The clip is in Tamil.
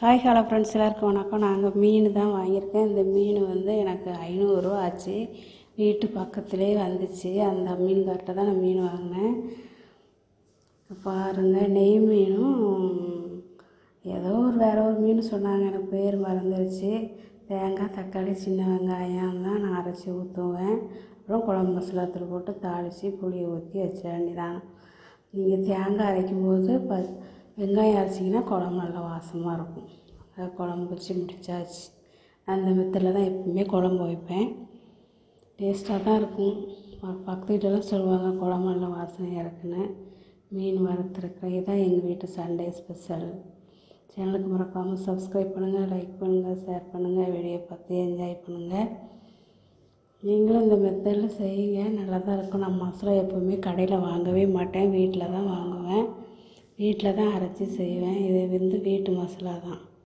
ஹாய் ஹலோ ஃப்ரெண்ட்ஸ் எல்லாருக்கும் வணக்கம். நாங்கள் மீன் தான் வாங்கியிருக்கேன். இந்த மீன் வந்து எனக்கு ஐநூறுரூவா ஆச்சு. வீட்டு பக்கத்துலேயே வந்துச்சு. அந்த மீன்கார்ட்ட தான் நான் மீன் வாங்கினேன். பாருங்கள் நெய் மீனும் ஏதோ ஒரு வேற ஒரு மீன் சொன்னாங்க. எனக்கு பேர் மறந்துருச்சு. தேங்காய் தக்காளி சின்ன வெங்காயம் தான் நான் அரைச்சி ஊற்றுவேன் அப்புறம் குழம்பு மசாலாத்தில் போட்டு தாளித்து புளியை ஊற்றி வச்ச வேண்டிதான் நீங்கள் தேங்காய் அரைக்கும் போது ப வெங்காயம் அரைச்சிங்கன்னா குழம்பு நல்லா வாசமாக இருக்கும். அதை குழம்பு வச்சு முடிச்சாச்சு. அந்த மெத்தடில் தான் எப்பவுமே குழம்பு வைப்பேன். டேஸ்ட்டாக தான் இருக்கும். பக்கத்து வீட்டிலலாம் சொல்லுவாங்க குழம்பு நல்லா வாசனையாக இருக்குன்னு. மீன் வறுத்துருக்கேன். தான் எங்கள் வீட்டு சண்டே ஸ்பெஷல் சேனலுக்கு மறக்காமல் சப்ஸ்கிரைப் பண்ணுங்கள் லைக் பண்ணுங்கள் ஷேர் பண்ணுங்கள் வீடியோ பார்த்து என்ஜாய் பண்ணுங்கள் நீங்களும் இந்த மெத்தடில் செய்யுங்க. நல்லா தான் இருக்கும். நான் மசாலா எப்போவுமே கடையில் வாங்கவே மாட்டேன். வீட்டில் தான் வாங்குவேன். வீட்டில் தான் அரைச்சி செய்வேன். இது வந்து வீட்டு மசாலா தான்.